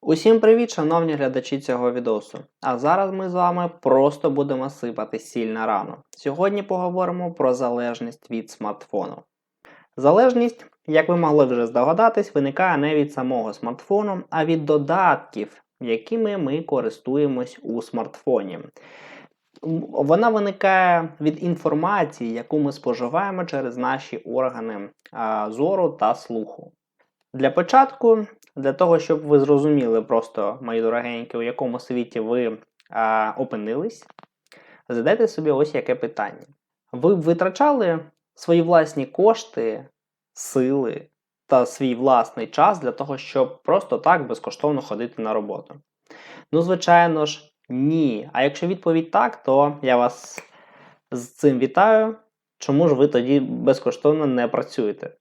Усім привіт, шановні глядачі цього відосу. А зараз ми з вами просто будемо сипати сіль на рану. Сьогодні поговоримо про залежність від смартфону. Залежність, як ви могли вже здогадатись, виникає не від самого смартфону, а від додатків, якими ми користуємось у смартфоні. Вона виникає від інформації, яку ми споживаємо через наші органи зору та слуху. Для початку для того, щоб ви зрозуміли просто, мої дорогенькі, у якому світі ви а, опинились, задайте собі ось яке питання. Ви б витрачали свої власні кошти, сили та свій власний час для того, щоб просто так безкоштовно ходити на роботу? Ну, звичайно ж, ні. А якщо відповідь так, то я вас з цим вітаю. Чому ж ви тоді безкоштовно не працюєте?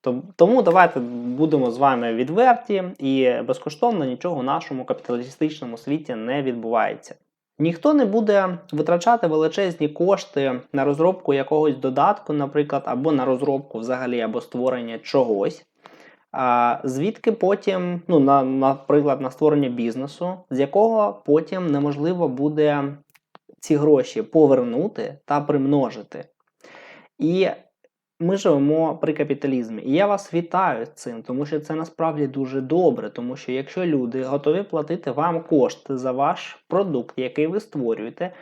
Том- Тому давайте будемо з вами відверті, і безкоштовно нічого в нашому капіталістичному світі не відбувається. Ніхто не буде витрачати величезні кошти на розробку якогось додатку, наприклад, або на розробку взагалі, або створення чогось. А звідки потім, ну, на, наприклад, на створення бізнесу, з якого потім неможливо буде ці гроші повернути та примножити. І ми живемо при капіталізмі. І я вас вітаю з цим, тому що це насправді дуже добре. Тому що якщо люди готові платити вам кошти за ваш продукт, який ви створюєте,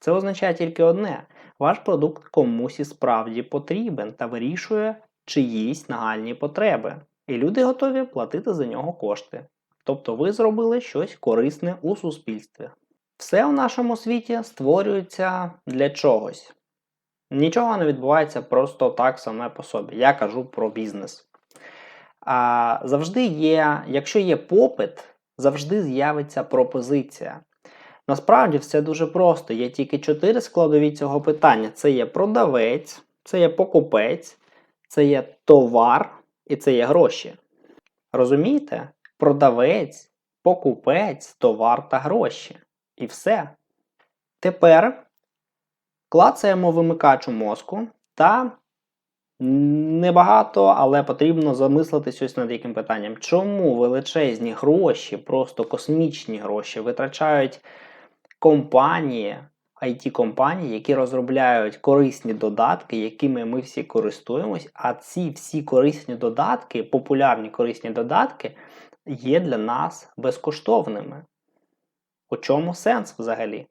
це означає тільки одне: ваш продукт комусь і справді потрібен та вирішує чиїсь нагальні потреби. І люди готові платити за нього кошти. Тобто ви зробили щось корисне у суспільстві. Все в нашому світі створюється для чогось. Нічого не відбувається просто так саме по собі. Я кажу про бізнес. А, завжди є, якщо є попит, завжди з'явиться пропозиція. Насправді все дуже просто. Є тільки чотири складові цього питання: це є продавець, це є покупець, це є товар і це є гроші. Розумієте? Продавець, покупець, товар та гроші. І все. Тепер клацаємо вимикач у мозку та небагато, але потрібно замислитись ось над яким питанням. Чому величезні гроші, просто космічні гроші, витрачають компанії, IT-компанії, які розробляють корисні додатки, якими ми всі користуємось, а ці всі корисні додатки, популярні корисні додатки, є для нас безкоштовними. У чому сенс взагалі?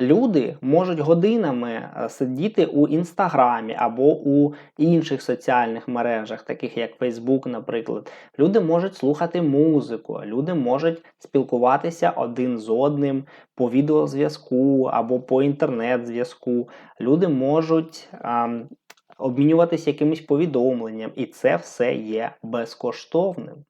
Люди можуть годинами е, сидіти у інстаграмі або у інших соціальних мережах, таких як Facebook, наприклад. Люди можуть слухати музику, люди можуть спілкуватися один з одним по відеозв'язку або по інтернет-зв'язку. Люди можуть ем, обмінюватися якимось повідомленням, і це все є безкоштовним.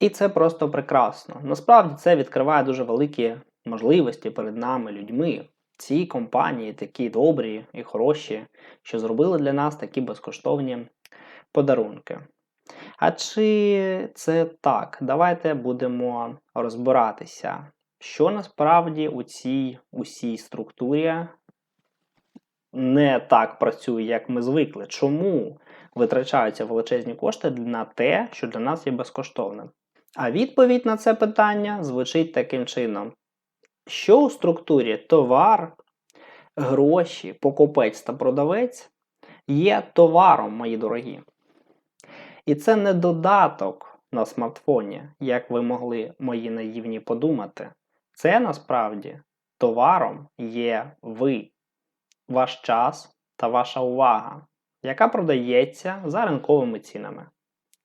І це просто прекрасно. Насправді це відкриває дуже великі можливості перед нами, людьми. Ці компанії такі добрі і хороші, що зробили для нас такі безкоштовні подарунки. А чи це так? Давайте будемо розбиратися, що насправді у цій усій структурі не так працює, як ми звикли. Чому витрачаються величезні кошти на те, що для нас є безкоштовним? А відповідь на це питання звучить таким чином: що у структурі товар, гроші, покупець та продавець є товаром, мої дорогі. І це не додаток на смартфоні, як ви могли мої наївні подумати. Це насправді товаром є ви, ваш час та ваша увага, яка продається за ринковими цінами.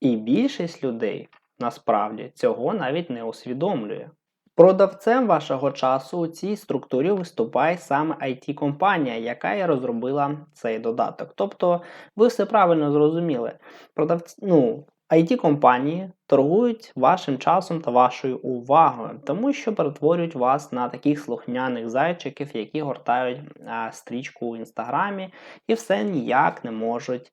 І більшість людей насправді цього навіть не усвідомлює. Продавцем вашого часу у цій структурі виступає саме IT-компанія, яка і розробила цей додаток. Тобто, ви все правильно зрозуміли. Продавці, ну, IT-компанії торгують вашим часом та вашою увагою, тому що перетворюють вас на таких слухняних зайчиків, які гортають а, стрічку у інстаграмі і все ніяк не можуть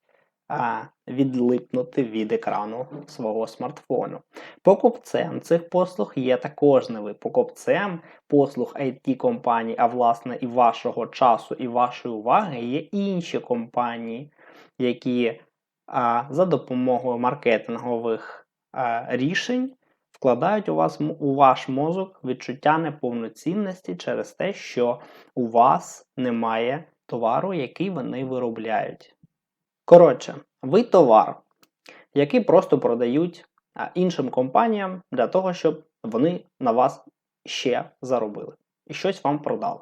відлипнути від екрану свого смартфону. Покупцем цих послуг є також не ви. Покупцем послуг it компаній, а власне і вашого часу, і вашої уваги є інші компанії, які а, за допомогою маркетингових а, рішень вкладають у вас у ваш мозок відчуття неповноцінності через те, що у вас немає товару, який вони виробляють. Коротше, ви товар, який просто продають іншим компаніям для того, щоб вони на вас ще заробили і щось вам продали.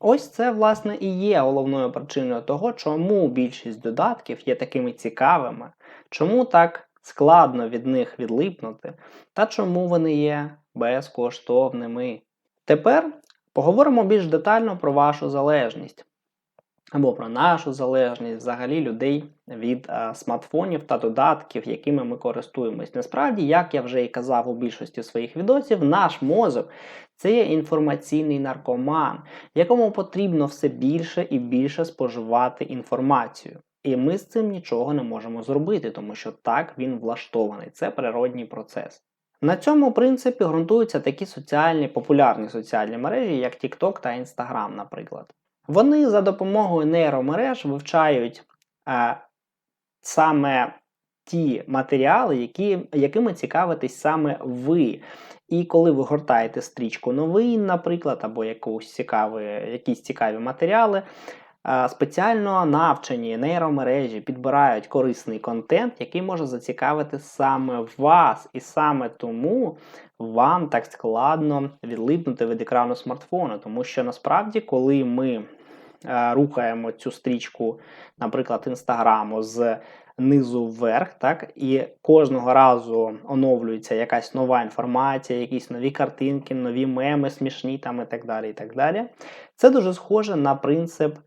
Ось це, власне, і є головною причиною того, чому більшість додатків є такими цікавими, чому так складно від них відлипнути, та чому вони є безкоштовними. Тепер поговоримо більш детально про вашу залежність або про нашу залежність взагалі людей від е, смартфонів та додатків, якими ми користуємось. Насправді, як я вже і казав у більшості своїх відосів, наш мозок це є інформаційний наркоман, якому потрібно все більше і більше споживати інформацію. І ми з цим нічого не можемо зробити, тому що так він влаштований. Це природній процес. На цьому принципі ґрунтуються такі соціальні популярні соціальні мережі, як TikTok та Instagram, наприклад. Вони за допомогою нейромереж вивчають е, саме ті матеріали, які, якими цікавитесь саме ви. І коли ви гортаєте стрічку новин, наприклад, або якусь цікаві, якісь цікаві матеріали, спеціально навчені нейромережі підбирають корисний контент, який може зацікавити саме вас. І саме тому вам так складно відлипнути від екрану смартфону, тому що насправді, коли ми е, рухаємо цю стрічку, наприклад, інстаграму з низу вверх, так, і кожного разу оновлюється якась нова інформація, якісь нові картинки, нові меми, смішні там і так далі. і так далі. Це дуже схоже на принцип е,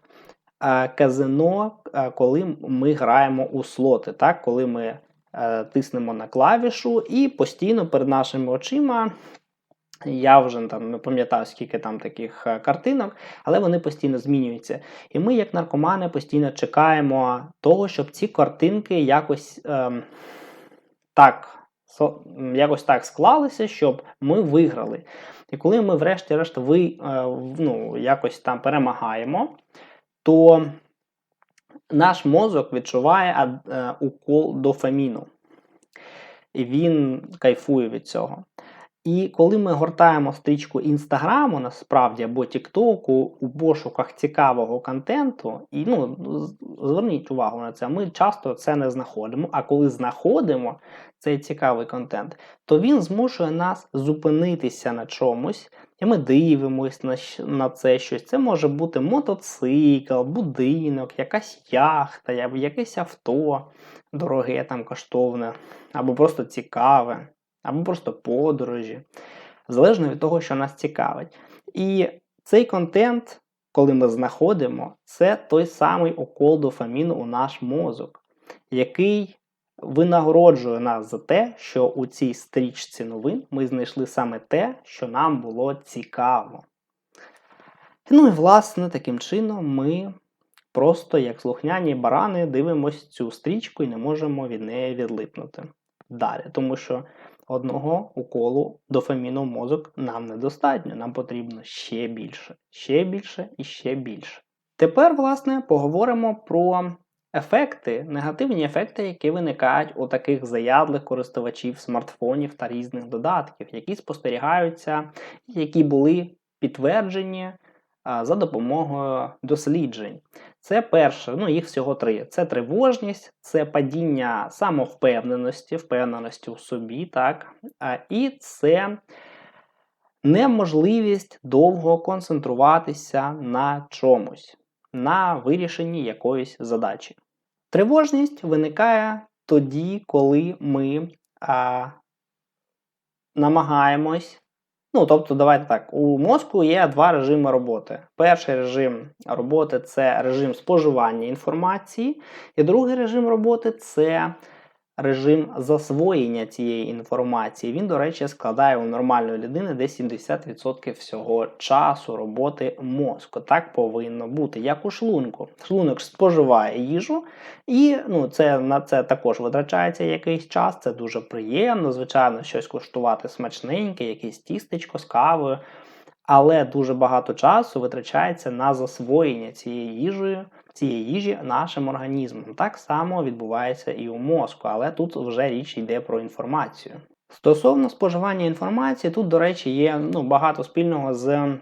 казино, е, коли ми граємо у слоти, так, коли ми е, тиснемо на клавішу і постійно перед нашими очима. Я вже там не пам'ятаю, скільки там таких е, картинок, але вони постійно змінюються. І ми, як наркомани, постійно чекаємо того, щоб ці картинки якось ем, так, со- якось так склалися, щоб ми виграли. І коли ми, врешті-решт, ви, е, ну, якось там перемагаємо, то наш мозок відчуває е, укол дофаміну. І він кайфує від цього. І коли ми гортаємо стрічку інстаграму, насправді або Тіктоку у пошуках цікавого контенту, і ну зверніть увагу на це, ми часто це не знаходимо. А коли знаходимо цей цікавий контент, то він змушує нас зупинитися на чомусь, і ми дивимось на, це щось. Це може бути мотоцикл, будинок, якась яхта, якесь авто дороге, там коштовне, або просто цікаве або просто подорожі, залежно від того, що нас цікавить. І цей контент, коли ми знаходимо, це той самий укол дофаміну у наш мозок, який винагороджує нас за те, що у цій стрічці новин ми знайшли саме те, що нам було цікаво. Ну і власне таким чином ми просто, як слухняні барани, дивимося цю стрічку і не можемо від неї відлипнути далі, тому що одного уколу дофаміну в мозок нам недостатньо, нам потрібно ще більше, ще більше і ще більше. Тепер, власне, поговоримо про ефекти, негативні ефекти, які виникають у таких заядлих користувачів смартфонів та різних додатків, які спостерігаються, які були підтверджені за допомогою досліджень. Це перше, ну їх всього три: це тривожність, це падіння самовпевненості, впевненості у собі, так, а, і це неможливість довго концентруватися на чомусь, на вирішенні якоїсь задачі. Тривожність виникає тоді, коли ми а, намагаємось Ну, тобто, давайте так, у мозку є два режими роботи. Перший режим роботи це режим споживання інформації, і другий режим роботи це режим засвоєння цієї інформації. Він, до речі, складає у нормальної людини десь 70% всього часу роботи мозку. Так повинно бути, як у шлунку. Шлунок споживає їжу, і ну, це, на це також витрачається якийсь час. Це дуже приємно, звичайно, щось куштувати смачненьке, якесь тістечко з кавою. Але дуже багато часу витрачається на засвоєння цієї їжі, цієї їжі нашим організмом. Так само відбувається і у мозку, але тут вже річ йде про інформацію. Стосовно споживання інформації, тут, до речі, є ну, багато спільного з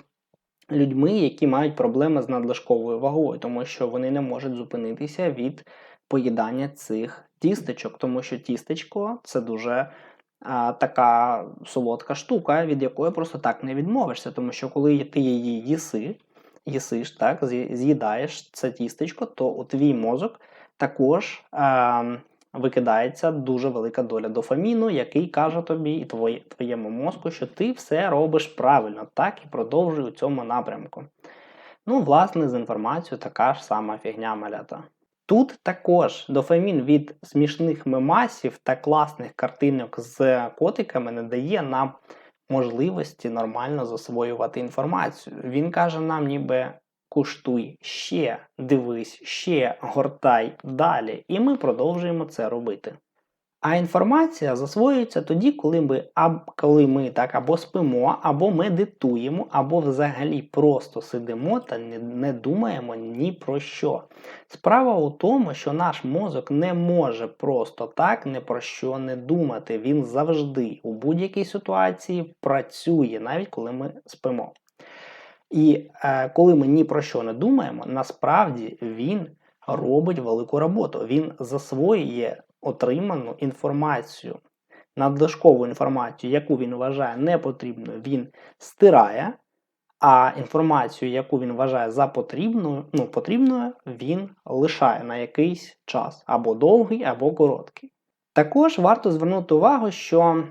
людьми, які мають проблеми з надлишковою вагою, тому що вони не можуть зупинитися від поїдання цих тістечок, тому що тістечко це дуже а, така солодка штука, від якої просто так не відмовишся, тому що коли ти її їси, їсиш, так, з'їдаєш це тістечко, то у твій мозок також е, викидається дуже велика доля дофаміну, який каже тобі і твоє, твоєму мозку, що ти все робиш правильно, так і продовжуй у цьому напрямку. Ну, власне, з інформацією така ж сама фігня малята. Тут також дофамін від смішних мемасів та класних картинок з котиками не дає нам можливості нормально засвоювати інформацію. Він каже нам, ніби куштуй ще, дивись ще, гортай далі, і ми продовжуємо це робити. А інформація засвоюється тоді, коли ми, аб, коли ми так або спимо, або медитуємо, або взагалі просто сидимо та не, не думаємо ні про що. Справа у тому, що наш мозок не може просто так не про що не думати. Він завжди у будь-якій ситуації працює, навіть коли ми спимо. І е, коли ми ні про що не думаємо, насправді він робить велику роботу. Він засвоює отриману інформацію, надлишкову інформацію, яку він вважає непотрібною, він стирає, а інформацію, яку він вважає за потрібною, ну, потрібною, він лишає на якийсь час або довгий, або короткий. Також варто звернути увагу, що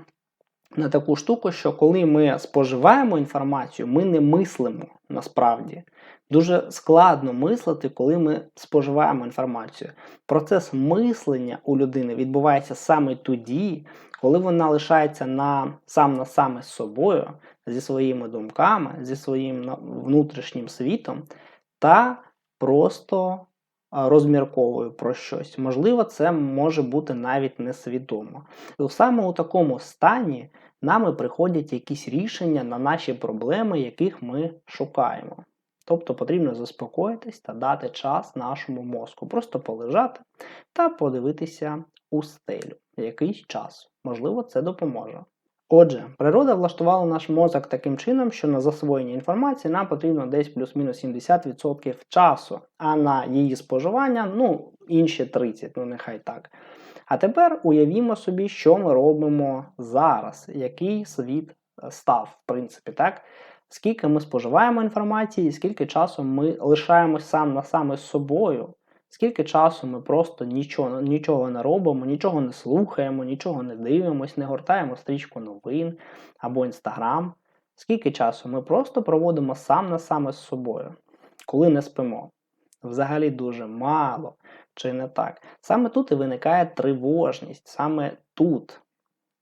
на таку штуку, що коли ми споживаємо інформацію, ми не мислимо насправді. Дуже складно мислити, коли ми споживаємо інформацію. Процес мислення у людини відбувається саме тоді, коли вона лишається на, сам на саме з собою, зі своїми думками, зі своїм внутрішнім світом, та просто а, розмірковує про щось. Можливо, це може бути навіть несвідомо. І саме у такому стані нами приходять якісь рішення на наші проблеми, яких ми шукаємо. Тобто потрібно заспокоїтись та дати час нашому мозку, просто полежати та подивитися у стелю якийсь час. Можливо, це допоможе. Отже, природа влаштувала наш мозок таким чином, що на засвоєння інформації нам потрібно десь плюс-мінус 70% часу, а на її споживання ну, інші 30%, ну нехай так. А тепер уявімо собі, що ми робимо зараз, який світ е, став, в принципі, так? Скільки ми споживаємо інформації, і скільки часу ми лишаємось сам на саме з собою, скільки часу ми просто нічого, нічого не робимо, нічого не слухаємо, нічого не дивимось, не гортаємо стрічку новин або інстаграм. Скільки часу ми просто проводимо сам на саме з собою, коли не спимо. Взагалі дуже мало, чи не так. Саме тут і виникає тривожність, саме тут.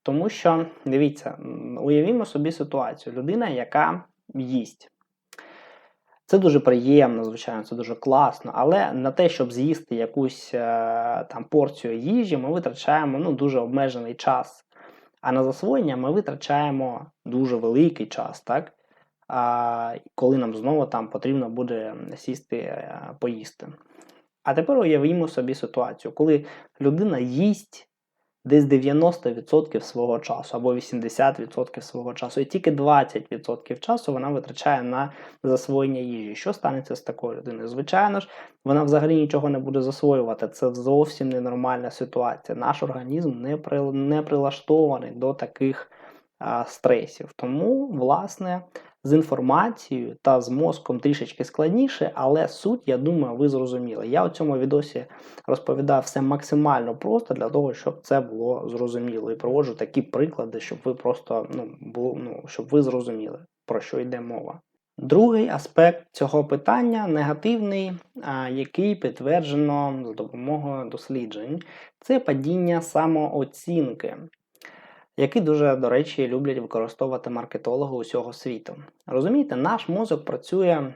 Тому що, дивіться, уявімо собі ситуацію: людина, яка їсть. Це дуже приємно, звичайно, це дуже класно, але на те, щоб з'їсти якусь е, там порцію їжі, ми витрачаємо ну, дуже обмежений час. А на засвоєння ми витрачаємо дуже великий час, так? А, коли нам знову там потрібно буде сісти е, поїсти. А тепер уявімо собі ситуацію, коли людина їсть десь 90% свого часу або 80% свого часу, і тільки 20% часу вона витрачає на засвоєння їжі. Що станеться з такою людиною? Звичайно ж, вона взагалі нічого не буде засвоювати. Це зовсім ненормальна ситуація. Наш організм не, при, не прилаштований до таких а, стресів. Тому, власне, з інформацією та з мозком трішечки складніше, але суть, я думаю, ви зрозуміли. Я у цьому відосі розповідаю все максимально просто для того, щоб це було зрозуміло. І проводжу такі приклади, щоб ви просто ну, було, ну, щоб ви зрозуміли, про що йде мова. Другий аспект цього питання негативний, який підтверджено за допомогою досліджень, це падіння самооцінки, який дуже, до речі, люблять використовувати маркетологи усього світу. Розумієте, наш мозок працює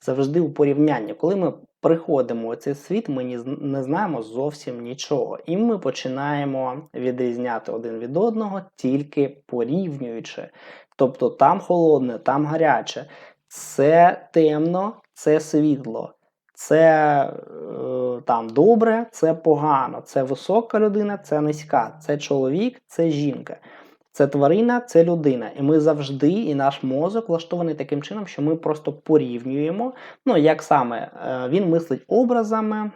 завжди у порівнянні. Коли ми приходимо у цей світ, ми не знаємо зовсім нічого. І ми починаємо відрізняти один від одного тільки порівнюючи. Тобто там холодне, там гаряче, це темно, це світло. Це е, там добре, це погано, це висока людина, це низька, це чоловік, це жінка. Це тварина, це людина. І ми завжди, і наш мозок влаштований таким чином, що ми просто порівнюємо. Ну, як саме е, він мислить образами,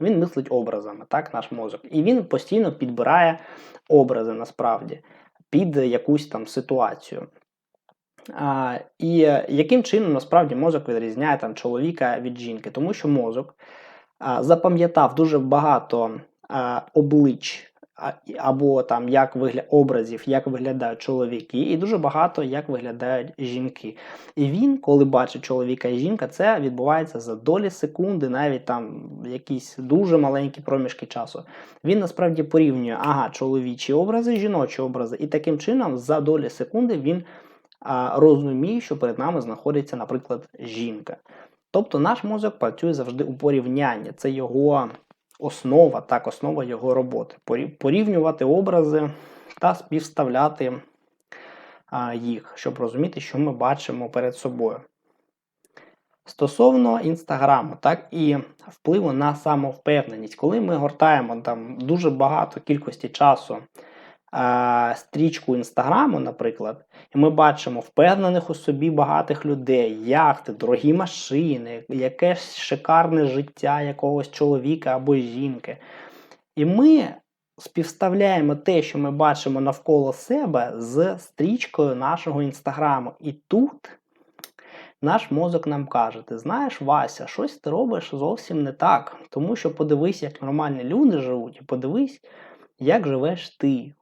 він мислить образами, так, наш мозок. І він постійно підбирає образи насправді під якусь там ситуацію. А, І яким чином насправді мозок відрізняє там чоловіка від жінки? Тому що мозок а, запам'ятав дуже багато а, облич а, або там як вигля... образів, як виглядають чоловіки, і дуже багато як виглядають жінки. І він, коли бачить чоловіка і жінка, це відбувається за долі секунди, навіть там якісь дуже маленькі проміжки часу. Він насправді порівнює ага, чоловічі образи, жіночі образи, і таким чином за долі секунди він а, розуміє, що перед нами знаходиться, наприклад, жінка. Тобто наш мозок працює завжди у порівнянні. Це його основа, так, основа його роботи. Порівнювати образи та співставляти їх, щоб розуміти, що ми бачимо перед собою. Стосовно інстаграму, так і впливу на самовпевненість, коли ми гортаємо там дуже багато кількості часу стрічку інстаграму, наприклад, і ми бачимо впевнених у собі багатих людей, яхти, дорогі машини, якесь шикарне життя якогось чоловіка або жінки. І ми співставляємо те, що ми бачимо навколо себе, з стрічкою нашого інстаграму. І тут наш мозок нам каже: ти знаєш, Вася, щось ти робиш зовсім не так. Тому що подивись, як нормальні люди живуть, і подивись, як живеш ти.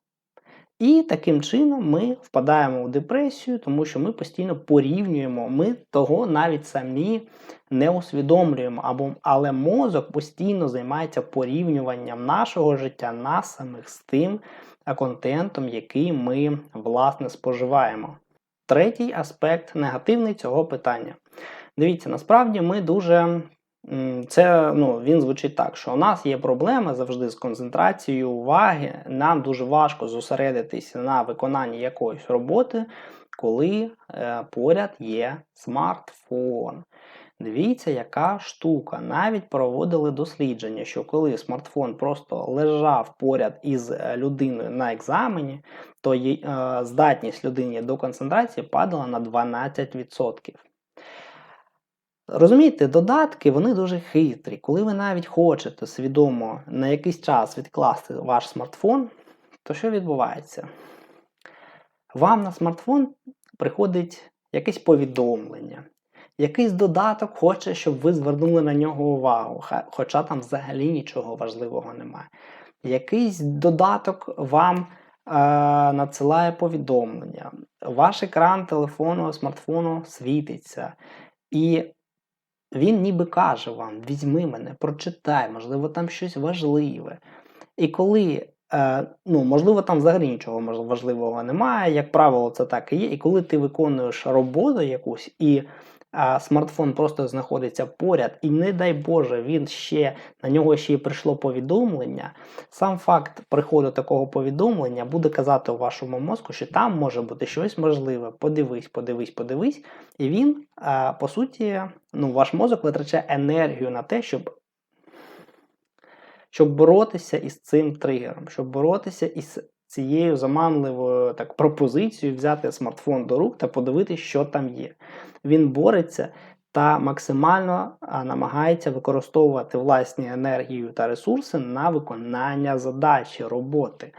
І таким чином ми впадаємо у депресію, тому що ми постійно порівнюємо, ми того навіть самі не усвідомлюємо, або, але мозок постійно займається порівнюванням нашого життя нас самих з тим контентом, який ми власне споживаємо. Третій аспект негативний цього питання. Дивіться, насправді ми дуже. Це ну, він звучить так, що у нас є проблеми завжди з концентрацією уваги. Нам дуже важко зосередитися на виконанні якоїсь роботи, коли е, поряд є смартфон. Дивіться, яка штука. Навіть проводили дослідження, що коли смартфон просто лежав поряд із е, людиною на екзамені, то е, здатність людині до концентрації падала на 12%. Розумієте, додатки вони дуже хитрі. Коли ви навіть хочете свідомо на якийсь час відкласти ваш смартфон, то що відбувається? Вам на смартфон приходить якесь повідомлення. Якийсь додаток хоче, щоб ви звернули на нього увагу, хоча там взагалі нічого важливого немає. Якийсь додаток вам е, надсилає повідомлення. Ваш екран телефону, смартфону світиться. І він ніби каже вам: візьми мене, прочитай, можливо, там щось важливе. І коли, е, ну, можливо, там взагалі нічого важливого немає, як правило, це так і є. І коли ти виконуєш роботу якусь, і е, смартфон просто знаходиться поряд, і не дай Боже, він ще на нього ще й прийшло повідомлення. Сам факт приходу такого повідомлення буде казати у вашому мозку, що там може бути щось можливе. Подивись, подивись, подивись. І він, по суті, ну, ваш мозок витрачає енергію на те, щоб, щоб боротися із цим тригером, щоб боротися із цією заманливою так, пропозицією взяти смартфон до рук та подивитися, що там є. Він бореться та максимально намагається використовувати власні енергію та ресурси на виконання задачі, роботи.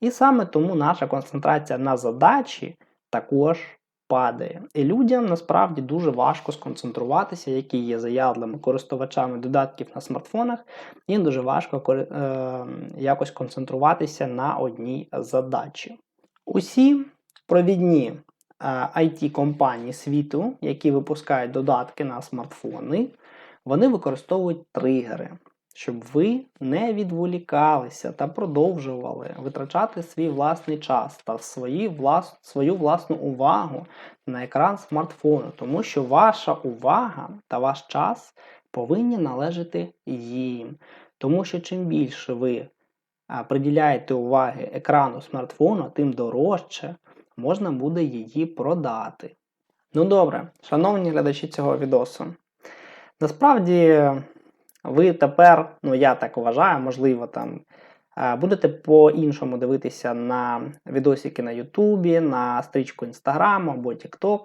І саме тому наша концентрація на задачі також падає. І людям насправді дуже важко сконцентруватися, які є заядлими користувачами додатків на смартфонах. Їм дуже важко е, якось концентруватися на одній задачі. Усі провідні it компанії світу, які випускають додатки на смартфони, вони використовують тригери, щоб ви не відволікалися та продовжували витрачати свій власний час та свої влас... свою власну увагу на екран смартфону, тому що ваша увага та ваш час повинні належати їм. Тому що чим більше ви приділяєте уваги екрану смартфону, тим дорожче можна буде її продати. Ну добре, шановні глядачі цього відосу. Насправді, ви тепер, ну я так вважаю, можливо, там е, будете по-іншому дивитися на відосики на Ютубі, на стрічку Інстаграму або TikTok.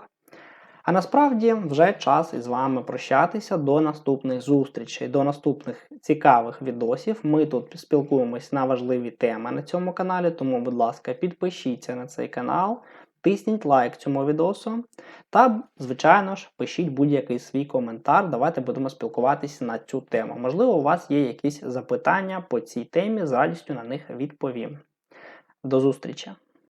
А насправді вже час із вами прощатися до наступних зустрічей, до наступних цікавих відосів. Ми тут спілкуємось на важливі теми на цьому каналі, тому, будь ласка, підпишіться на цей канал, тисніть лайк цьому відосу та, звичайно ж, пишіть будь-який свій коментар. Давайте будемо спілкуватися на цю тему. Можливо, у вас є якісь запитання по цій темі, з радістю на них відповім. До зустрічі!